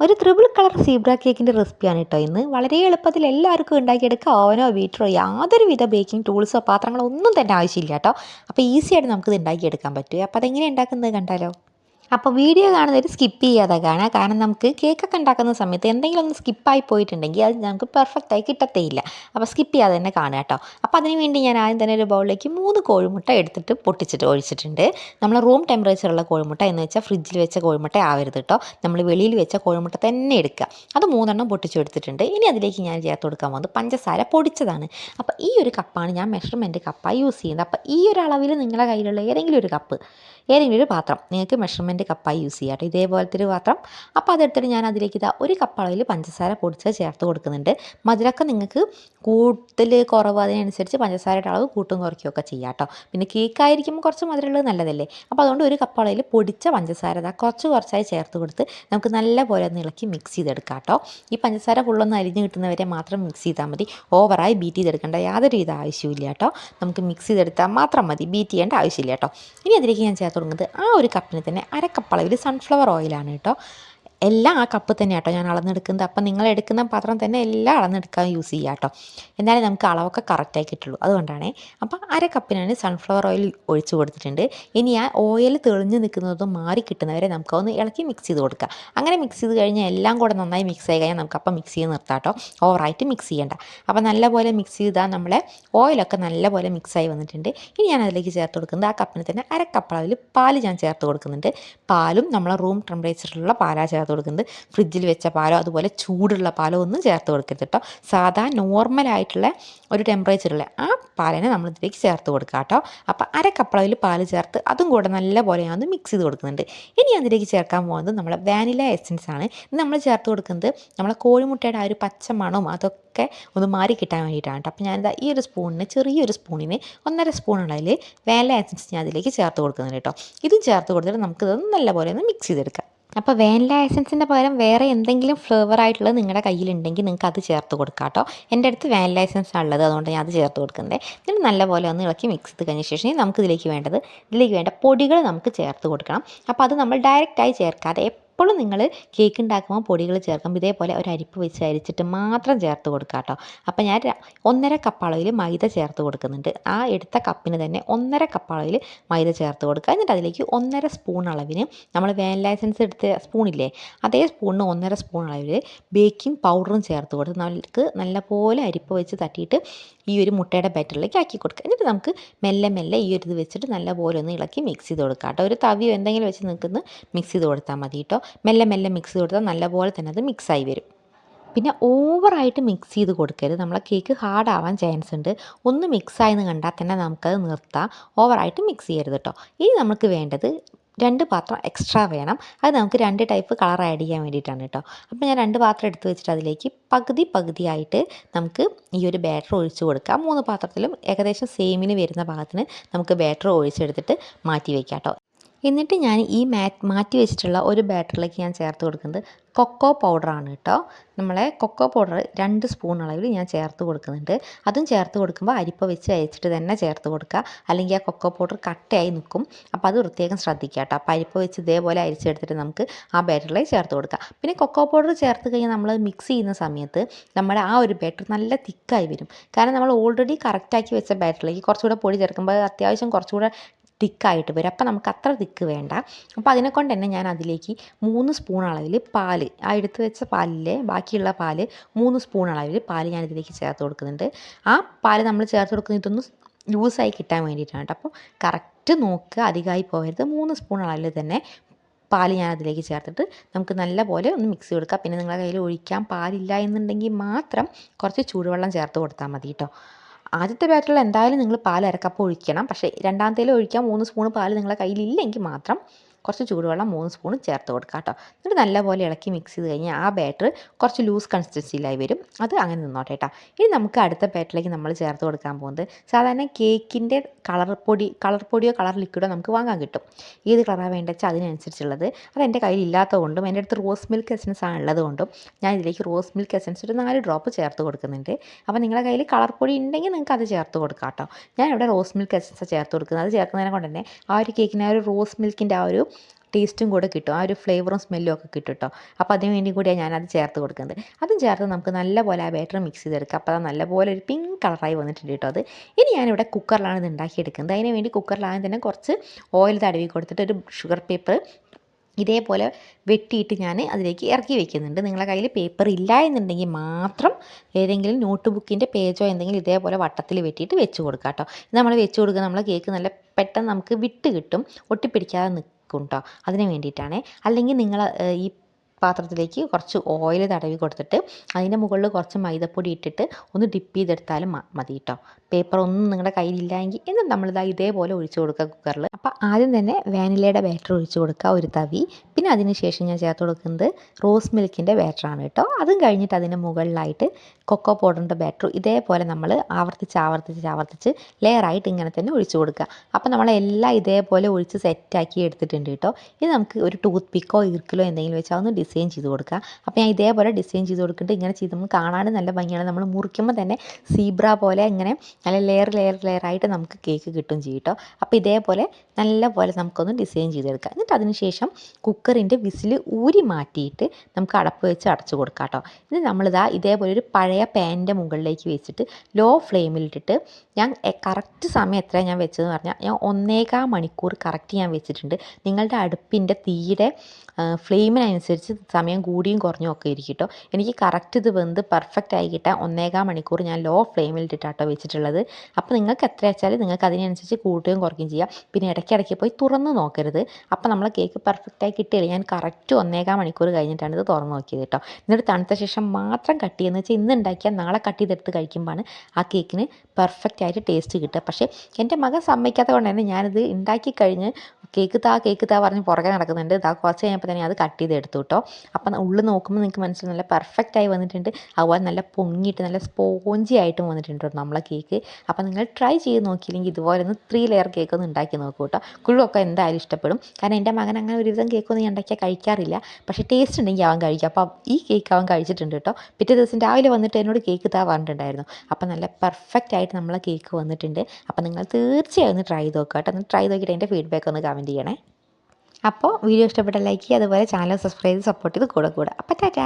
ഒരു triple colour zebra കേക്കിന്റെ റെസിപ്പിയാണ് കേട്ടോ ഇന്ന്. വളരെ എളുപ്പത്തിൽ എല്ലാവർക്കും ഉണ്ടാക്കിയെടുക്കുക ഓവനോ ബീറ്ററോ യാതൊരുവിധ ബേക്കിംഗ് ടൂൾസോ പാത്രങ്ങളോ ഒന്നും തന്നെ ആവശ്യമില്ല കേട്ടോ അപ്പോൾ ഈസി ആയിട്ട് നമുക്കിത് ഉണ്ടാക്കിയെടുക്കാൻ പറ്റും അപ്പോൾ അതെങ്ങനെ ഉണ്ടാക്കുന്നത് കണ്ടാലോ? അപ്പോൾ വീഡിയോ കാണുന്നവർ സ്കിപ്പ് ചെയ്യാതെ കാണുക. കാരണം നമുക്ക് കേക്കൊക്കെ ഉണ്ടാക്കുന്ന സമയത്ത് എന്തെങ്കിലും ഒന്ന് സ്കിപ്പായി പോയിട്ടുണ്ടെങ്കിൽ അത് നമുക്ക് പെർഫെക്റ്റായി കിട്ടത്തേയില്ല. അപ്പോൾ സ്കിപ്പ് ചെയ്യാതെ തന്നെ കാണുക കേട്ടോ. അപ്പോൾ അതിന് വേണ്ടി ഞാൻ ആദ്യം തന്നെ ഒരു ബൗളിലേക്ക് മൂന്ന് കോഴിമുട്ട എടുത്തിട്ട് പൊട്ടിച്ചിട്ട് ഒഴിച്ചിട്ടുണ്ട്. നമ്മൾ റൂം ടെമ്പറേച്ചറുള്ള കോഴിമുട്ട എന്ന് വെച്ചാൽ ഫ്രിഡ്ജിൽ വെച്ച കോഴിമുട്ട ആവരുത് കേട്ടോ. നമ്മൾ വെളിയിൽ വെച്ച കോഴിമുട്ട തന്നെ എടുക്കുക. അത് മൂന്നെണ്ണം പൊട്ടിച്ചു എടുത്തിട്ടുണ്ട്. ഇനി അതിലേക്ക് ഞാൻ ചേർത്ത് കൊടുക്കാൻ പോകുന്നത് പഞ്ചസാര പൊടിച്ചതാണ്. അപ്പോൾ ഈ ഒരു കപ്പാണ് ഞാൻ മെഷർമെന്റ് കപ്പായി യൂസ് ചെയ്യുന്നത്. അപ്പോൾ ഈ ഒരു അളവിൽ നിങ്ങളുടെ കയ്യിലുള്ള ഏതെങ്കിലും ഒരു കപ്പ് ഏതെങ്കിലും ഒരു പാത്രം നിങ്ങൾക്ക് മെഷർമെന്റ് കപ്പായി യൂസ് ചെയ്യാം കേട്ടോ ഇതേപോലത്തെ ഒരു പാത്രം. അപ്പോൾ അതെടുത്തിട്ട് ഞാൻ അതിലേക്ക് ഇതാ ഒരു കപ്പ് അളവിൽ പഞ്ചസാര പൊടിച്ച് ചേർത്ത് കൊടുക്കുന്നുണ്ട്. മധുരമൊക്കെ നിങ്ങൾക്ക് കൂടുതൽ കുറവ് അതിനനുസരിച്ച് പഞ്ചസാരയുടെ അളവ് കൂട്ടും കുറയ്ക്കുകയൊക്കെ ചെയ്യാം കേട്ടോ പിന്നെ കേക്കായിരിക്കുമ്പോൾ കുറച്ച് മധുരമുള്ളത് നല്ലതല്ലേ? അപ്പോൾ അതുകൊണ്ട് ഒരു കപ്പ് അളവിൽ പൊടിച്ച പഞ്ചസാര ഇതാ കുറച്ച് കുറച്ചായി ചേർത്ത് കൊടുത്ത് നമുക്ക് നല്ല പോലെ ഒന്ന് ഇളക്കി മിക്സ് ചെയ്തെടുക്കാം കേട്ടോ ഈ പഞ്ചസാര ഫുള്ളൊന്ന് അരിഞ്ഞ് കിട്ടുന്നവരെ മാത്രം മിക്സ് ചെയ്താൽ മതി. ഓവറായി ബീറ്റ് ചെയ്തെടുക്കേണ്ട യാതൊരു വിധ ആവശ്യമില്ല കേട്ടോ. നമുക്ക് മിക്സ് ചെയ്തെടുത്താൽ മാത്രം മതി. ബീറ്റ് ചെയ്യേണ്ട ആവശ്യമില്ല കേട്ടോ. ഇനി അതിലേക്ക് ഞാൻ ചേർത്ത് കൊടുക്കുന്നത് ആ ഒരു കപ്പിന് തന്നെ അരക്കപ്പളവിൽ സൺഫ്ലവർ ഓയിലാണ് കേട്ടോ. എല്ലാം ആ കപ്പ് തന്നെ കേട്ടോ ഞാൻ അളന്നെടുക്കുന്നത്. അപ്പം നിങ്ങൾ എടുക്കുന്ന പാത്രം തന്നെ എല്ലാം അളന്നെടുക്കാൻ യൂസ് ചെയ്യുക കേട്ടോ എന്നാലേ നമുക്ക് അളവൊക്കെ കറക്റ്റായി കിട്ടുള്ളൂ. അതുകൊണ്ടാണ്. അപ്പം അര കപ്പിനാണ് സൺഫ്ലവർ ഓയിൽ ഒഴിച്ച് കൊടുത്തിട്ടുണ്ട്. ഇനി ആ ഓയിൽ തെളിഞ്ഞ് നിൽക്കുന്നതും മാറി കിട്ടുന്നവരെ നമുക്കൊന്ന് ഇളക്കി മിക്സ് ചെയ്ത് കൊടുക്കുക അങ്ങനെ മിക്സ് ചെയ്ത് കഴിഞ്ഞാൽ എല്ലാം കൂടെ നന്നായി മിക്സ് ആയി കഴിഞ്ഞാൽ നമുക്ക് അപ്പം മിക്സ് ചെയ്ത് നിർത്താം കേട്ടോ ഓവറായിട്ട് മിക്സ് ചെയ്യേണ്ട. അപ്പം നല്ലപോലെ മിക്സ് ചെയ്താൽ നമ്മളെ ഓയിലൊക്കെ നല്ലപോലെ മിക്സായി വന്നിട്ടുണ്ട്. ഇനി ഞാൻ അതിലേക്ക് ചേർത്ത് കൊടുക്കുന്നത് ആ കപ്പിന് തന്നെ അര കപ്പ് പാൽ ഞാൻ ചേർത്ത് കൊടുക്കുന്നുണ്ട്. പാലും നമ്മളെ റൂം ടെമ്പറേച്ചറിലുള്ള പാലാണ് ചേർത്ത് കൊടുക്കുന്നത്. ഫ്രിഡ്ജിൽ വെച്ച പാലോ അതുപോലെ ചൂടുള്ള പാലോ ഒന്നും ചേർത്ത് കൊടുക്കരുത് കേട്ടോ സാധാ നോർമലായിട്ടുള്ള ഒരു ടെമ്പറേച്ചറുള്ള ആ പാലിനെ നമ്മൾ ഇതിലേക്ക് ചേർത്ത് കൊടുക്കുക കേട്ടോ അപ്പോൾ അര കപ്പളവിൽ പാൽ ചേർത്ത് അതും കൂടെ നല്ല പോലെ ഞാൻ ഒന്ന് മിക്സ് ചെയ്ത് കൊടുക്കുന്നുണ്ട്. ഇനി അതിലേക്ക് ചേർക്കാൻ പോകുന്നത് നമ്മളെ വാനില എസൻസ് ആണ്. ഇത് നമ്മൾ ചേർത്ത് കൊടുക്കുന്നത് നമ്മളെ കോഴിമുട്ടയുടെ ആ ഒരു പച്ച മണവും അതൊക്കെ ഒന്ന് മാറി കിട്ടാൻ വേണ്ടിയിട്ടാണ് കേട്ടോ അപ്പോൾ ഞാനിതാ ഈ ഒരു സ്പൂണിന് ചെറിയൊരു സ്പൂണിന് ഒന്നര സ്പൂൺ വേല എസൻസ് ഞാൻ അതിലേക്ക് ചേർത്ത് കൊടുക്കുന്നുണ്ട് കേട്ടോ ഇതും ചേർത്ത് കൊടുത്തിട്ട് നമുക്കിതൊന്ന് നല്ലപോലെ ഒന്ന് മിക്സ് ചെയ്തെടുക്കാം. അപ്പോൾ വാനില എസൻസിന്റെ പകരം വേറെ എന്തെങ്കിലും ഫ്ലേവർ ആയിട്ടുള്ളത് നിങ്ങളുടെ കയ്യിലുണ്ടെങ്കിൽ നിങ്ങൾക്ക് അത് ചേർത്ത് കൊടുക്കാം കേട്ടോ എന്റെ അടുത്ത് വാനില എസൻസ് ഉള്ളത്. അതുകൊണ്ട് ഞാൻ അത് ചേർത്ത് കൊടുക്കുന്നത് എന്നിട്ട് നല്ലപോലെ ഒന്ന് ഇളക്കി മിക്സ് ചെയ്ത് കഴിഞ്ഞ ശേഷം നമുക്ക് ഇതിലേക്ക് വേണ്ടത് ഇതിലേക്ക് വേണ്ട പൊടികൾ നമുക്ക് ചേർത്ത് കൊടുക്കണം. അപ്പോൾ അത് നമ്മൾ ഡയറക്റ്റായി ചേർക്കാതെ എപ്പോഴും നിങ്ങൾ കേക്ക് ഉണ്ടാക്കുമ്പോൾ പൊടികൾ ചേർക്കുമ്പോൾ ഇതേപോലെ ഒരു അരിപ്പ് വെച്ച് അരിച്ചിട്ട് മാത്രം ചേർത്ത് കൊടുക്കുക കേട്ടോ. അപ്പോൾ ഞാൻ ഒന്നര കപ്പ് അളവിൽ മൈദ ചേർത്ത് കൊടുക്കുന്നുണ്ട്. ആ എടുത്ത കപ്പിന് തന്നെ ഒന്നര കപ്പ് അളവിൽ മൈദ ചേർത്ത് കൊടുക്കുക. എന്നിട്ട് അതിലേക്ക് ഒന്നര സ്പൂൺ അളവിന് നമ്മൾ വാനില എസൻസ് എടുത്ത സ്പൂണില്ലേ അതേ സ്പൂണിന് ഒന്നര സ്പൂൺ അളവിൽ ബേക്കിംഗ് പൗഡറും ചേർത്ത് കൊടുത്ത് നമുക്ക് നല്ലപോലെ അരിപ്പ് വെച്ച് തട്ടിയിട്ട് ഈ ഒരു മുട്ടയുടെ ബാറ്ററിലേക്ക് ആക്കി കൊടുക്കുക. എന്നിട്ട് നമുക്ക് മെല്ലെ മെല്ലെ ഈ ഒരു ഇത് വെച്ചിട്ട് നല്ലപോലെ ഒന്ന് ഇളക്കി മിക്സ് ചെയ്ത് കൊടുക്കുക കേട്ടോ. ഒരു തവിയോ എന്തെങ്കിലും വെച്ച് നിൽക്കുന്ന മിക്സ് ചെയ്ത് കൊടുത്താൽ മതി കേട്ടോ. മെല്ലെ മെല്ലെ മിക്സ് കൊടുത്താൽ നല്ലപോലെ തന്നെ അത് മിക്സായി വരും. പിന്നെ ഓവറായിട്ട് മിക്സ് ചെയ്ത് കൊടുക്കരുത്. നമ്മളെ കേക്ക് ഹാർഡാവാൻ ചാൻസ് ഉണ്ട്. ഒന്ന് മിക്സായെന്ന് കണ്ടാൽ തന്നെ നമുക്കത് നിർത്താം. ഓവറായിട്ട് മിക്സ് ചെയ്യരുത് കേട്ടോ ഇനി നമുക്ക് വേണ്ടത് രണ്ട് പാത്രം എക്സ്ട്രാ വേണം. അത് നമുക്ക് രണ്ട് ടൈപ്പ് കളർ ആഡ് ചെയ്യാൻ വേണ്ടിയിട്ടാണ് കേട്ടോ അപ്പോൾ ഞാൻ രണ്ട് പാത്രം എടുത്ത് വെച്ചിട്ട് അതിലേക്ക് പകുതി പകുതിയായിട്ട് നമുക്ക് ഈ ഒരു ബാറ്റർ ഒഴിച്ച് കൊടുക്കാം. മൂന്ന് പാത്രത്തിലും ഏകദേശം സെയിമിന് വരുന്ന ഭാഗത്തിന് നമുക്ക് ബാറ്റർ ഒഴിച്ചെടുത്തിട്ട് മാറ്റി വയ്ക്കാം കേട്ടോ എന്നിട്ട് ഞാൻ ഈ മാറ്റ് മാറ്റി വെച്ചിട്ടുള്ള ഒരു ബാറ്ററിലേക്ക് ഞാൻ ചേർത്ത് കൊടുക്കുന്നത് കൊക്കോ പൗഡറാണ് കേട്ടോ. നമ്മളെ കൊക്കോ പൗഡർ രണ്ട് സ്പൂൺ അളവിൽ ഞാൻ ചേർത്ത് കൊടുക്കുന്നുണ്ട്. അതും ചേർത്ത് കൊടുക്കുമ്പോൾ അരിപ്പ വെച്ച് അയച്ചിട്ട് തന്നെ ചേർത്ത് കൊടുക്കുക. അല്ലെങ്കിൽ ആ കൊക്കോ പൗഡർ കട്ടയായി നിൽക്കും. അപ്പോൾ അത് പ്രത്യേകം ശ്രദ്ധിക്കുക കേട്ടോ. അപ്പോൾ അരിപ്പ വെച്ച് ഇതേപോലെ അരിച്ചെടുത്തിട്ട് നമുക്ക് ആ ബാറ്ററിലേക്ക് ചേർത്ത് കൊടുക്കുക. പിന്നെ കൊക്കോ പൗഡർ ചേർത്ത് കഴിഞ്ഞാൽ നമ്മൾ മിക്സ് ചെയ്യുന്ന സമയത്ത് നമ്മുടെ ആ ഒരു ബാറ്റർ നല്ല തിക്കായി വരും. കാരണം നമ്മൾ ഓൾറെഡി കറക്റ്റാക്കി വെച്ച ബാറ്ററിലേക്ക് കുറച്ചുകൂടെ പൊടി ചേർക്കുമ്പോൾ അത്യാവശ്യം കുറച്ചുകൂടെ തിക്കായിട്ട് വരും. അപ്പോൾ നമുക്ക് അത്ര തിക്ക് വേണ്ട. അപ്പോൾ അതിനെ കൊണ്ട് തന്നെ ഞാൻ അതിലേക്ക് മൂന്ന് സ്പൂൺ അളവിൽ പാൽ ആ എടുത്ത് വെച്ച പാലിലെ ബാക്കിയുള്ള പാൽ മൂന്ന് സ്പൂൺ അളവിൽ പാൽ ഞാൻ ഇതിലേക്ക് ചേർത്ത് കൊടുക്കുന്നുണ്ട്. ആ പാൽ നമ്മൾ ചേർത്ത് കൊടുക്കുന്നത് ഇതൊന്ന് ലൂസായി കിട്ടാൻ വേണ്ടിയിട്ടാണ് കേട്ടോ. അപ്പോൾ കറക്റ്റ് നോക്കുക അധികമായി പോകരുത്. മൂന്ന് സ്പൂൺ അളവിൽ തന്നെ പാൽ ഞാൻ അതിലേക്ക് ചേർത്തിട്ട് നമുക്ക് നല്ല പോലെ ഒന്ന് മിക്സ് കൊടുക്കാം പിന്നെ നിങ്ങളുടെ കയ്യിൽ ഒഴിക്കാൻ പാലില്ല എന്നുണ്ടെങ്കിൽ മാത്രം കുറച്ച് ചൂടുവെള്ളം ചേർത്ത് കൊടുത്താൽ മതി കേട്ടോ. ആദ്യത്തെ ബാറ്ററിൽ എന്തായാലും നിങ്ങൾ പാൽ അരക്കപ്പ് ഒഴിക്കണം. പക്ഷേ രണ്ടാമത്തേൽ ഒഴിക്കാൻ മൂന്ന് സ്പൂൺ പാൽ നിങ്ങളുടെ കയ്യിലില്ലെങ്കിൽ മാത്രം കുറച്ച് ചൂടുവെള്ളം മൂന്ന് സ്പൂൺ ചേർത്ത് കൊടുക്കുക കേട്ടോ. എന്നിട്ട് നല്ലപോലെ ഇളക്കി മിക്സ് ചെയ്ത് കഴിഞ്ഞാൽ ആ ബാറ്റർ കുറച്ച് ലൂസ് കൺസിസ്റ്റൻസിയിലായി വരും. അത് അങ്ങനെ നിന്നോട്ടെ കേട്ടോ. ഇനി നമുക്ക് അടുത്ത ബാറ്ററിലേക്ക് നമ്മൾ ചേർത്ത് കൊടുക്കാൻ പോകുന്നത് സാധാരണ കേക്കിന്റെ കളർ പൊടി കളർ പൊടിയോ കളർ ലിക്വിഡോ നമുക്ക് വാങ്ങാൻ കിട്ടും. ഏത് കളറാണ് വേണ്ടത് വെച്ചാൽ അതിനനുസരിച്ചുള്ളത്. അത് എന്റെ കയ്യിൽ ഇല്ലാത്തതുകൊണ്ടും എന്റെ അടുത്ത് റോസ് മിൽക്ക് എസൻസ് ആണ് ഉള്ളതുകൊണ്ടും ഞാൻ ഇതിലേക്ക് റോസ് മിൽക്ക് എസൻസ് ഒരു നാല് ഡ്രോപ്പ് ചേർത്ത് കൊടുക്കുന്നുണ്ട്. അപ്പോൾ നിങ്ങളുടെ കയ്യിൽ കളർ പൊടി ഉണ്ടെങ്കിൽ നിങ്ങൾക്ക് അത് ചേർത്ത് കൊടുക്കാം കേട്ടോ. ഞാൻ ഇവിടെ റോസ് മിൽക്ക് എസൻസ് ചേർത്ത് കൊടുക്കുന്നത്. അത് ചേർക്കുന്നതിനെ കൊണ്ട് തന്നെ ആ ഒരു കേക്കിന് ആ ഒരു റോസ് മിൽക്കിന്റെ ആ ഒരു ടേസ്റ്റും കൂടെ കിട്ടും. ആ ഒരു ഫ്ലേവറും സ്മെല്ലും ഒക്കെ കിട്ടും കേട്ടോ. അപ്പോൾ അതിന് വേണ്ടി കൂടിയാണ് ഞാനത് ചേർത്ത് കൊടുക്കുന്നത്. അതും ചേർത്ത് നമുക്ക് നല്ലപോലെ ആ ബാറ്റർ മിക്സ് ചെയ്തെടുക്കാം അപ്പോൾ അത് നല്ലപോലെ ഒരു പിങ്ക് കളറായി വന്നിട്ടുണ്ട് കേട്ടോ അത്. ഇനി ഞാനിവിടെ കുക്കറിലാണ് ഇത് ഉണ്ടാക്കിയെടുക്കുന്നത്. അതിന് വേണ്ടി കുക്കറിലാദ്യം തന്നെ കുറച്ച് ഓയിൽ തടവി കൊടുത്തിട്ട് ഒരു ഷുഗർ പേപ്പർ ഇതേപോലെ വെട്ടിയിട്ട് ഞാൻ അതിലേക്ക് ഇറക്കി വെക്കുന്നുണ്ട്. നിങ്ങളുടെ കയ്യിൽ പേപ്പർ ഇല്ല എന്നുണ്ടെങ്കിൽ മാത്രം ഏതെങ്കിലും നോട്ട് ബുക്കിന്റെ പേജോ എന്തെങ്കിലും ഇതേപോലെ വട്ടത്തിൽ വെട്ടിയിട്ട് വെച്ച് കൊടുക്കുക കേട്ടോ. നമ്മൾ വെച്ച് കൊടുക്കുക നമ്മൾ കേക്ക് നല്ല പെട്ടെന്ന് നമുക്ക് വിട്ട് കിട്ടും. ഒട്ടിപ്പിടിക്കാതെ നിൽക്കും കേട്ടോ അതിന് വേണ്ടിയിട്ടാണ്. അല്ലെങ്കിൽ നിങ്ങൾ ഈ പാത്രത്തിലേക്ക് കുറച്ച് ഓയിൽ തടവി കൊടുത്തിട്ട് അതിന്റെ മുകളിൽ കുറച്ച് മൈദപ്പൊടി ഇട്ടിട്ട് ഒന്ന് ഡിപ്പ് ചെയ്തെടുത്താലും മതി കേട്ടോ പേപ്പർ ഒന്നും നിങ്ങളുടെ കയ്യിലില്ലെങ്കിൽ എന്നും നമ്മളിതാ ഇതേപോലെ ഒഴിച്ചു കൊടുക്കുക കുക്കറിൽ അപ്പോൾ ആദ്യം തന്നെ വാനിലയുടെ ബാറ്റർ ഒഴിച്ചു കൊടുക്കുക ഒരു തവി. പിന്നെ അതിന് ശേഷം ഞാൻ ചേർത്ത് കൊടുക്കുന്നത് റോസ് മിൽക്കിന്റെ ബാറ്ററാണ് കേട്ടോ അതും കഴിഞ്ഞിട്ട് അതിന്റെ മുകളിലായിട്ട് കൊക്കോ പൗഡറിന്റെ ബാറ്റർ ഇതേപോലെ നമ്മൾ ആവർത്തിച്ച് ആവർത്തിച്ച് ആവർത്തിച്ച് ലെയറായിട്ട് ഇങ്ങനെ തന്നെ ഒഴിച്ചു കൊടുക്കുക. അപ്പോൾ നമ്മളെല്ലാം ഇതേപോലെ ഒഴിച്ച് സെറ്റാക്കി എടുത്തിട്ടുണ്ട് കേട്ടോ. ഇത് നമുക്ക് ഒരു ടൂത്ത് പിക്കോ ഈർക്കിലോ എന്തെങ്കിലും വെച്ചാൽ ഒന്ന് ഡിസൈൻ ചെയ്ത് കൊടുക്കുക. അപ്പോൾ ഞാൻ ഇതേപോലെ ഡിസൈൻ ചെയ്ത് കൊടുക്കുന്നുണ്ട് ഇങ്ങനെ ചെയ്ത് നമുക്ക് കാണാനും നല്ല ഭംഗിയാണ്. നമ്മൾ മുറിക്കുമ്പോൾ തന്നെ സീബ്ര പോലെ ഇങ്ങനെ നല്ല ലെയർ ലെയർ ആയിട്ട് നമുക്ക് കേക്ക് കിട്ടും ചെയ്യും കേട്ടോ. അപ്പോൾ ഇതേപോലെ നല്ല പോലെ നമുക്കൊന്ന് ഡിസൈൻ ചെയ്തെടുക്കുക എന്നിട്ട് അതിനുശേഷം കുക്കറിന്റെ വിസിൽ ഊരി മാറ്റിയിട്ട് നമുക്ക് അടപ്പ് വെച്ച് അടച്ചു കൊടുക്കാം കേട്ടോ. ഇത് നമ്മളിതാ ഇതേപോലെ ഒരു പഴയ പാനിന്റെ മുകളിലേക്ക് വെച്ചിട്ട് ലോ ഫ്ലെയിമിലിട്ടിട്ട് ഞാൻ കറക്റ്റ് സമയം എത്ര ഞാൻ വെച്ചതെന്ന് പറഞ്ഞാൽ ഞാൻ ഒന്നേകാൽ മണിക്കൂർ കറക്റ്റ് ഞാൻ വെച്ചിട്ടുണ്ട്. നിങ്ങളുടെ അടുപ്പിന്റെ തീയുടെ ഫ്ലെയിമിനനുസരിച്ച് സമയം കൂടിയും കുറഞ്ഞും ഒക്കെ ഇരിക്കും കേട്ടോ എനിക്ക് കറക്റ്റ് ഇത് വെന്ത് പെർഫെക്റ്റ് ആയി കിട്ടാൻ ഒന്നേകാൽ മണിക്കൂർ ഞാൻ ലോ ഫ്ലെയിമിലിട്ടിട്ടാട്ടോ വെച്ചിട്ടുള്ളത്. അപ്പോൾ നിങ്ങൾക്ക് എത്ര വെച്ചാൽ നിങ്ങൾക്ക് അതിനനുസരിച്ച് കൂട്ടുകയും കുറയ്ക്കുകയും ചെയ്യാം. പിന്നെ ഇടയ്ക്കിടയ്ക്ക് പോയി തുറന്ന് നോക്കരുത്. അപ്പോൾ നമ്മൾ കേക്ക് പെർഫെക്റ്റായി കിട്ടിയില്ല. ഞാൻ കറക്റ്റ് ഒന്നേകാൽ മണിക്കൂർ കഴിഞ്ഞിട്ടാണ് ഇത് തുറന്ന് നോക്കിയത് കേട്ടോ എന്നിട്ട് തണുത്ത ശേഷം മാത്രം കട്ട് ചെയ്യുന്നത് വെച്ചാൽ ഇന്ന് ഉണ്ടാക്കിയാൽ നാളെ കട്ട് ചെയ്തെടുത്ത് കഴിക്കുമ്പോഴാണ് ആ കേക്കിന് പെർഫെക്റ്റ് ആയിട്ട് ടേസ്റ്റ് കിട്ടുക. പക്ഷേ എന്റെ മകൻ സമ്മതിക്കാത്ത കൊണ്ട് തന്നെ ഞാനിത് ഉണ്ടാക്കി കഴിഞ്ഞ് കേക്ക് താ കേക്ക് താ പറഞ്ഞ് പുറകെ നടക്കുന്നുണ്ട്. ഇതാ കുറച്ച് കഴിഞ്ഞപ്പോൾ തന്നെ അത് കട്ട് ചെയ്ത് എടുത്തു കേട്ടോ അപ്പം ഉള്ളിൽ നോക്കുമ്പോൾ നിങ്ങൾക്ക് മനസ്സിൽ നല്ല പെർഫെക്റ്റ് ആയി വന്നിട്ടുണ്ട്. അതുപോലെ നല്ല പൊങ്ങിയിട്ട് നല്ല സ്പോഞ്ചി ആയിട്ടും വന്നിട്ടുണ്ട് നമ്മളെ കേക്ക് അപ്പം നിങ്ങൾ ട്രൈ ചെയ്ത് നോക്കിയില്ലെങ്കിൽ ഇതുപോലെ ഒന്ന് ത്രീ ലെയർ കേക്ക് ഒന്ന് ഉണ്ടാക്കി നോക്കൂ കേട്ടോ കുഴുവൊക്കെ എന്തായാലും ഇഷ്ടപ്പെടും. കാരണം എന്റെ മകൻ അങ്ങനെ ഒരുവിധം കേക്കൊന്നും ഞാൻ ഉണ്ടാക്കിയാൽ കഴിക്കാറില്ല. പക്ഷേ ടേസ്റ്റ് ഉണ്ടെങ്കിൽ അവൻ കഴിക്കും. അപ്പോൾ ഈ കേക്ക് അവൻ കഴിച്ചിട്ടുണ്ട് കേട്ടോ പിറ്റേ ദിവസം രാവിലെ വന്നിട്ട് എന്നോട് കേക്ക് താ പറഞ്ഞിട്ടുണ്ടായിരുന്നു. അപ്പം നല്ല പെർഫെക്റ്റ് ആയിട്ട് നമ്മളെ കേക്ക് വന്നിട്ടുണ്ട്. അപ്പം നിങ്ങൾ തീർച്ചയായും ഒന്ന് ട്രൈ നോക്കുക കേട്ടോ. ഒന്ന് ട്രൈ നോക്കിയിട്ട് എന്റെ ഫീഡ്ബാക്ക് ഒന്ന് കമന്റ് ചെയ്യണേ. അപ്പോൾ വീഡിയോ ഇഷ്ടപ്പെട്ട ലൈക്ക് ചെയ്യുക. അതുപോലെ ചാനൽ സബ്സ്ക്രൈബ് ചെയ്ത് സപ്പോർട്ട് ചെയ്ത് കൂടെ കൂടെ. അപ്പോൾ ടാറ്റാ